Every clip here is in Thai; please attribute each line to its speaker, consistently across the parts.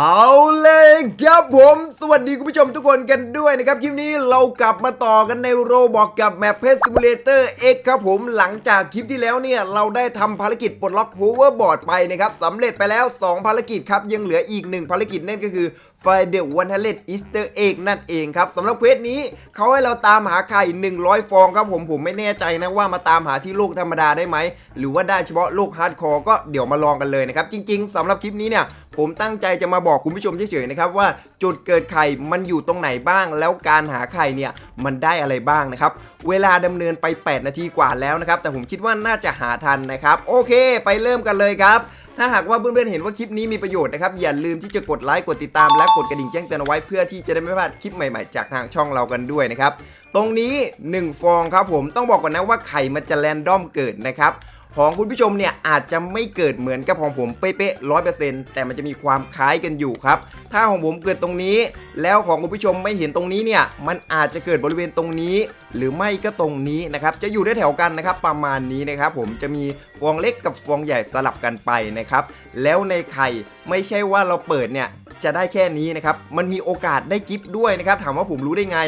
Speaker 1: เอาเลยครับผมสวัสดีคุณผู้ชมทุกคนกันด้วยนะครับ คลิปนี้เรากลับมาต่อกันในโรบอกกับแมปเพ s ซิมูเลเตอร์ X ครับผมหลังจากคลิปที่แล้วเนี่ย เราได้ทำภารกิจปลดล็อกโฮเวอร์บอร์ดไปนะครับสำเร็จไปแล้ว 2 ภารกิจครับ ยังเหลืออีก 1 ภารกิจนั่นก็คือไฟเดอร์วันฮันเลดอีสเตอร์เอ็กนั่นเองครับสำหรับเควสนี้เขาให้เราตามหาไข่ 100 ฟองครับผมผมไม่แน่ใจนะว่ามาตามหาที่โลกธรรมดาได้ไหม หรือว่าได้เฉพาะโลกฮาร์ดคอร์ก็เดี๋ยวมาลองกันเลยนะครับจริง ๆสำหรับคลิปนี้เนี่ยผมตั้งใจจะมาบอกคุณผู้ชมเฉยๆนะครับว่าจุดเกิดไข่มันอยู่ตรงไหนบ้าง แล้วการหาไข่เนี่ยมันได้อะไรบ้างนะครับเวลาดำเนินไป 8 นาทีกว่าแล้วนะครับแต่ผมคิดว่าน่าจะหาทันนะครับ โอเค ไปเริ่มกันเลยครับถ้าหากว่าเพื่อนๆเห็นว่าคลิปนี้มีประโยชน์นะครับ อย่าลืมที่จะกดไลค์กดติดตามและกดกระดิ่งแจ้งเตือนเอาไว้เพื่อที่จะได้ไม่พลาดคลิปใหม่ๆ จากทางช่องเรากันด้วยนะครับ ตรงนี้ 1 ฟองครับผมต้องบอกก่อนนะว่าไข่มันจะแรนดอมเกิดนะครับ ของคุณผู้ชมเนี่ยอาจจะไม่เกิดเหมือนกับของผมเป๊ะๆร้อยเปอร์เซ็นต์แต่มันจะมีความคล้ายกันอยู่ครับ ถ้าของผมเกิดตรงนี้ แล้วของคุณผู้ชมไม่เห็นตรงนี้เนี่ยมันอาจจะเกิดบริเวณตรงนี้ หรือไม่ก็ตรงนี้นะครับจะอยู่ได้แถวกันนะครับประมาณนี้นะครับผมจะมีฟองเล็กกับฟองใหญ่สลับกันไปนะครับแล้วในไข่ไม่ใช่ว่าเราเปิดเนี่ย จะได้แค่นี้นะครับ มันมีโอกาสได้กิฟต์ด้วยนะครับ ถามว่าผมรู้ได้ไง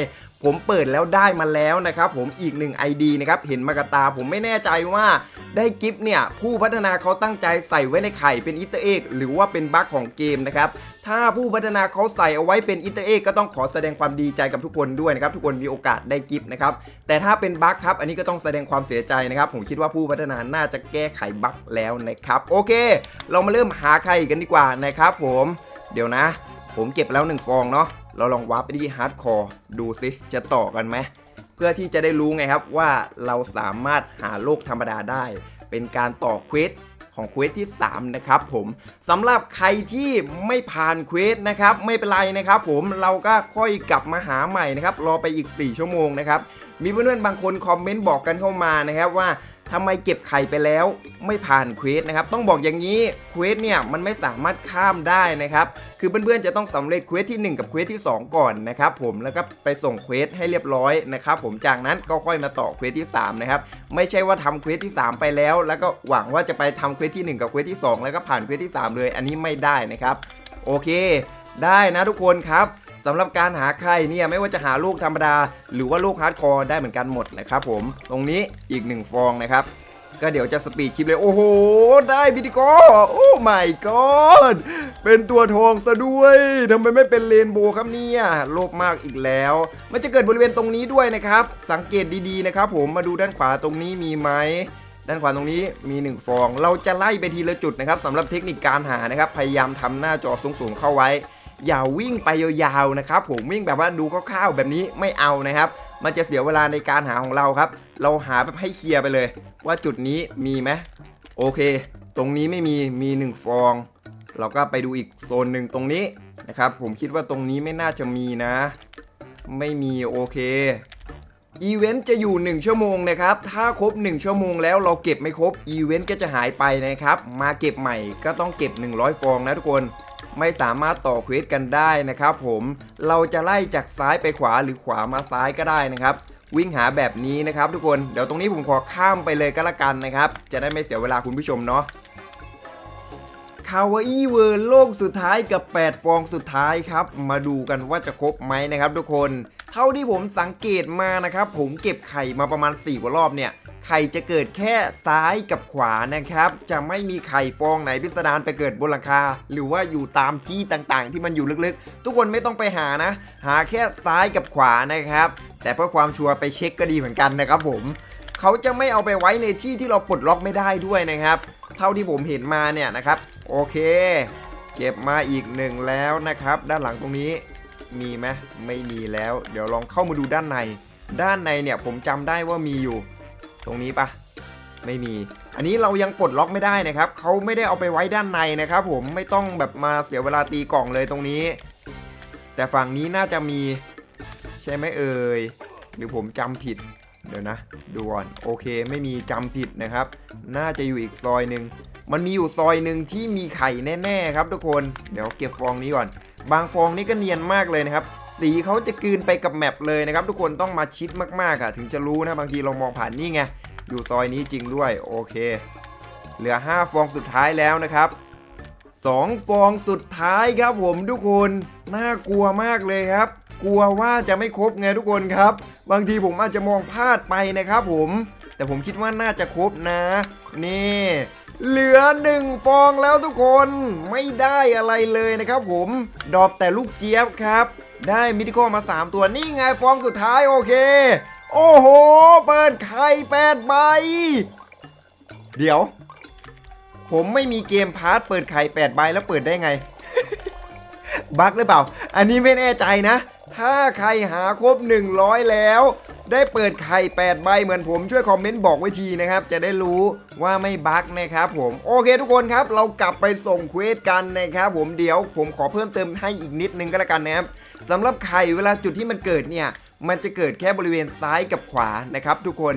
Speaker 1: ผมเปิดแล้วได้มาแล้วนะครับ ผมอีกหนึ่ง ID นะครับ เห็นมากบตา ผมไม่แน่ใจว่าได้กิฟต์เนี่ย ผู้พัฒนาเขาตั้งใจใส่ไว้ในไข่เป็นอิตเตอร์เอกหรือว่าเป็นบั๊กของเกมนะครับถ้าผู้พัฒนาเขาใส่เอาไว้เป็นอิตเตอร์เอกก็ต้องขอแสดงความดีใจกับทุกคนด้วยนะครับ ทุกคนมีโอกาสได้กิฟต์นะครับ แต่ถ้าเป็นบั๊กครับ อันนี้ก็ต้องแสดงความเสียใจนะครับ ผมคิดว่าผู้พัฒนาน่าจะแก้ไขบั๊กแล้วนะครับ โอเค เรามาเริ่มหาไข่กันดีกว่านะครับผม เดี๋ยวนะ ผมเก็บแล้วหนึ่งฟองเนาะเราลองวาร์ปไปที่ฮาร์ดคอร์ดูสิจะต่อกันไหมเพื่อที่จะได้รู้ไงครับว่าเราสามารถหาโลกธรรมดาได้ เป็นการต่อเควสของเควสที่ 3 นะครับผมสำหรับใครที่ไม่ผ่านเควสนะครับ ไม่เป็นไรนะครับผมเราก็ค่อยกลับมาหาใหม่นะครับ รอไปอีก 4 ชั่วโมงนะครับ มีเพื่อนๆบางคนคอมเมนต์บอกกันเข้ามานะครับว่า ทำไมเก็บไข่ไปแล้วไม่ผ่านเควสนะครับ ต้องบอกอย่างนี้เควสเนี่ยมันไม่สามารถข้ามได้นะครับ คือเพื่อนๆจะต้องสำเร็จเควสที่ 1 กับเควสที่ 2 ก่อนนะครับผมแล้วก็ไปส่งเควสให้เรียบร้อยนะครับผมจากนั้นก็ค่อยมาต่อเควสที่3นะครับไม่ใช่ว่าทำเควสที่ 3 ไปแล้ว แล้วก็หวังว่าจะไปทำเควสที่ 1 กับเควสที่ 2 แล้วก็ผ่านเควสที่ 3 เลย อันนี้ไม่ได้นะครับ โอเค ได้นะทุกคนครับ สำหรับการหาไข่เนี่ยไม่ว่าจะหาลูกธรรมดา หรือว่าลูกฮาร์ดคอร์ได้เหมือนกันหมดนะครับผมตรงนี้อีกหนึ่งฟองนะครับ ก็เดี๋ยวจะสปีดคลิปเลย โอ้โห ได้พิธีกโอ้ my god เป็นตัวทองซะด้วยทำไมไม่เป็นเรนโบครับเนี่ยโลภมากอีกแล้ว มันจะเกิดบริเวณตรงนี้ด้วยนะครับ สังเกตดีๆนะครับผมมาดูด้านขวาตรงนี้มีไหมด้านขวาตรงนี้มี 1 ฟอง เราจะไล่ไปทีละจุดนะครับสำหรับเทคนิคการหานะครับ พยายามทำหน้าจอสูงๆเข้าไว้ อย่าวิ่งไปยาวๆนะครับผมวิ่งแบบว่าดูคร่าวๆแบบนี้ไม่เอานะครับ มันจะเสียเวลาในการหาของเราครับ เราหาแบบให้เคลียร์ไปเลย ว่าจุดนี้มีไหมโอเค ตรงนี้ไม่มีมี1ฟอง เราก็ไปดูอีกโซนหนึ่งตรงนี้นะครับ ผมคิดว่าตรงนี้ไม่น่าจะมีนะ ไม่มีโอเคอีเวนต์จะอยู่ 1 ชั่วโมงนะครับ ถ้าครบ 1 ชั่วโมงแล้วเราเก็บไม่ครบอีเวนต์ก็จะหายไปนะครับ มาเก็บใหม่ก็ต้องเก็บ 100 ฟองนะทุกคน ไม่สามารถต่อเควสกันได้นะครับผมเราจะไล่จากซ้ายไปขวาหรือขวามาซ้ายก็ได้นะครับ วิ่งหาแบบนี้นะครับ ทุกคนเดี๋ยวตรงนี้ผมขอข้ามไปเลยก็แล้วกันนะครับ จะได้ไม่เสียเวลาคุณผู้ชมเนาะคาวาอี้เวิร์โลกสุดท้ายกับ 8 ฟองสุดท้ายครับ มาดูกันว่าจะครบไหมนะครับทุกคน เท่าที่ผมสังเกตมานะครับ ผมเก็บไข่มาประมาณ4กว่ารอบเนี่ย ไข่จะเกิดแค่ซ้ายกับขวานะครับ จะไม่มีไข่ฟองไหนพิสดารไปเกิดบนหลังคา หรือว่าอยู่ตามที่ต่างๆ ที่มันอยู่ลึกๆ ทุกคนไม่ต้องไปหานะ หาแค่ซ้ายกับขวานะครับ แต่เพื่อความชัวร์ไปเช็คก็ดีเหมือนกันนะครับผมเขาจะไม่เอาไปไว้ในที่ที่เราปลดล็อกไม่ได้ด้วยนะครับ เท่าที่ผมเห็นมาเนี่ยนะครับ โอเค เก็บมาอีกหนึ่งแล้วนะครับ ด้านหลังตรงนี้มีไหมไม่มีแล้ว เดี๋ยวลองเข้ามาดูด้านใน ด้านในเนี่ยผมจำได้ว่ามีอยู่ รงนี้ปะไม่มี อันนี้เรายังปลดล็อกไม่ได้นะครับเขาไม่ได้เอาไปไว้ด้านในนะครับผมไม่ต้องแบบมาเสียเวลาตีกล่องเลยตรงนี้ แต่ฝั่งนี้น่าจะมี ใช่ไหมเอ่ยหรือผมจำผิดเดี๋ยวนะดูก่อนโอเคไม่มีจำผิดนะครับ น่าจะอยู่อีกซอยหนึ่งมันมีอยู่ซอยหนึ่งที่มีไข่แน่ๆครับทุกคน เดี๋ยวเก็บฟองนี้ก่อน บางฟองนี่ก็เนียนมากเลยนะครับ สีเขาจะกลืนไปกับแมปเลยนะครับ ทุกคนต้องมาชิดมากๆอะ ถึงจะรู้นะบางทีเรามองผ่านนี่ไงอยู่ซอยนี้จริงด้วยโอเค เหลือ 5 ฟองสุดท้ายแล้วนะครับสองฟองสุดท้ายครับผมทุกคนน่ากลัวมากเลยครับ กลัวว่าจะไม่ครบไงทุกคนครับ บางทีผมอาจจะมองพลาดไปนะครับผม แต่ผมคิดว่าน่าจะครบนะ นี่เหลือหนึ่งฟองแล้วทุกคนไม่ได้อะไรเลยนะครับผมดรอปแต่ลูกเจี๊ยบครับ ได้มิติโกมา 3 ตัวนี่ไงฟองสุดท้ายโอเค โอ้โห เปิดไข่แปดใบ เดี๋ยว ผมไม่มีเกมพาร์ทเปิดไข่8ใบแล้วเปิดได้ไง บั๊กหรือเปล่า อันนี้ไม่แน่ใจนะ ถ้าใครหาครบ 100 แล้ว ได้เปิดไข่8ใบเหมือนผมช่วยคอมเมนต์บอกไว้ทีนะครับ จะได้รู้ว่าไม่บั๊กนะครับผมโอเคทุกคนครับ เรากลับไปส่งเควสกันนะครับผมเดี๋ยวผมขอเพิ่มเติมให้อีกนิดนึงก็แล้วกันนะครับสำหรับไข่เวลาจุดที่มันเกิดเนี่ยมันจะเกิดแค่บริเวณซ้ายกับขวานะครับ ทุกคน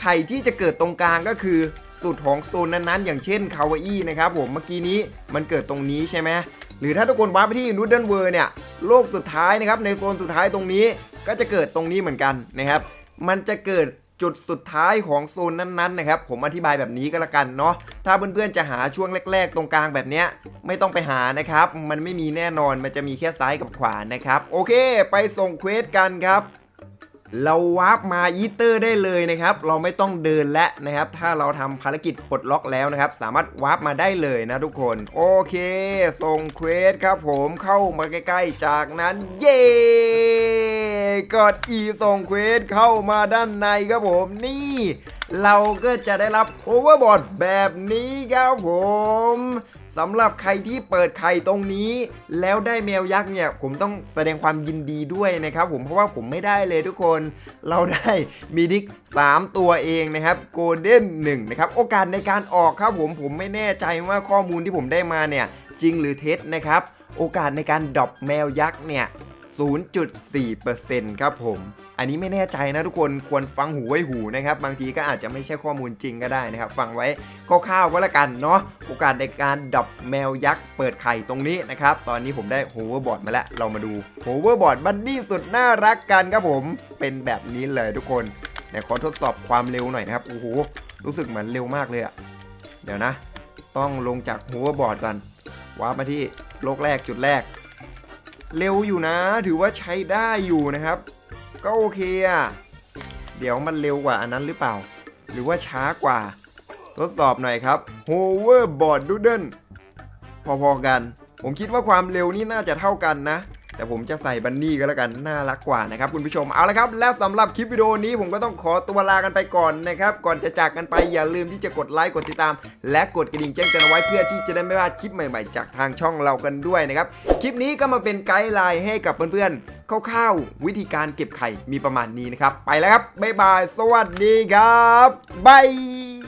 Speaker 1: ไข่ที่จะเกิดตรงกลางก็คือสุดของโซนนั้นๆ อย่างเช่นคาวาอี้นะครับผมเมื่อกี้นี้มันเกิดตรงนี้ใช่ไหมหรือถ้าทุกคนวาร์ปไปที่นูเดิลเวอร์เนี่ยโลกสุดท้ายนะครับในโซนสุดท้ายตรงนี้ ก็จะเกิดตรงนี้เหมือนกันนะครับ มันจะเกิดจุดสุดท้ายของโซนนั้นๆนะครับ ผมอธิบายแบบนี้ก็แล้วกันเนาะถ้าเพื่อนๆจะหาช่วงแรก ๆ ตรงกลางแบบเนี้ยไม่ต้องไปหานะครับ มันไม่มีแน่นอนมันจะมีแค่ซ้ายกับขวานะครับ โอเค ไปส่งเควสกันครับเราวาร์ปมาอีเตอร์ได้เลยนะครับ เราไม่ต้องเดินและนะครับ ถ้าเราทำภารกิจปลดล็อกแล้วนะครับ สามารถวาร์ปมาได้เลยนะทุกคน โอเค ส่งเควสครับผมเข้ามาใกล้ๆ จากนั้น เย้ กดอีส่งเควสเข้ามาด้านในครับผมนี่ เราก็จะได้รับโอเวอร์บอทแบบนี้ครับผมสำหรับใครที่เปิดไข่ตรงนี้ แล้วได้แมวยักษ์เนี่ย ผมต้องแสดงความยินดีด้วยนะครับผมเพราะว่าผมไม่ได้เลยทุกคน เราได้มีดิก 3 ตัวเองนะครับโกลเด้น1นะครับ โอกาสในการออกครับผมผมไม่แน่ใจว่าข้อมูลที่ผมได้มาเนี่ย จริงหรือเท็จนะครับ โอกาสในการดรอปแมวยักษ์เนี่ย 0.4%ครับผม อันนี้ไม่แน่ใจนะทุกคนควรฟังหูไว้หูนะครับ บางทีก็อาจจะไม่ใช่ข้อมูลจริงก็ได้นะครับ ฟังไว้คร่าวๆก็แล้วกันเนาะโอกาสในการดับแมวยักษ์เปิดไข่ตรงนี้นะครับ ตอนนี้ผมได้โฮเวอร์บอร์ดมาแล้ว เรามาดูโฮเวอร์บอร์ดบันดี้สุดน่ารักกันครับผมเป็นแบบนี้เลยทุกคนเดี๋ยวขอทดสอบความเร็วหน่อยนะครับโอ้โหรู้สึกเหมือนเร็วมากเลยอะเดี๋ยวนะ ต้องลงจากโฮเวอร์บอร์ดก่อนวาร์ปมาที่โลกแรกจุดแรก เร็วอยู่นะ ถือว่าใช้ได้อยู่นะครับ ก็โอเคอะเดี๋ยวมันเร็วกว่าอันนั้นหรือเปล่า หรือว่าช้ากว่า ทดสอบหน่อยครับ Hoverboard Doodle พอๆกัน ผมคิดว่าความเร็วนี่น่าจะเท่ากันนะ แต่ผมจะใส่บันนี่ก็แล้วกันน่ารักกว่านะครับคุณผู้ชมเอาละครับ และสำหรับคลิปวิดีโอนี้ผมก็ต้องขอตัวลากันไปก่อนนะครับก่อนจะจากกันไปอย่าลืมที่จะกดไลค์กดติดตาม และกดกระดิ่งแจ้งเตือนไว้เพื่อที่จะได้ไม่พลาดคลิปใหม่ๆ จากทางช่องเรากันด้วยนะครับคลิปนี้ก็มาเป็นไกด์ไลน์ให้กับเพื่อนๆคร่าวๆวิธีการเก็บไข่มีประมาณนี้นะครับไปแล้วครับบ๊ายบาย สวัสดีครับบาย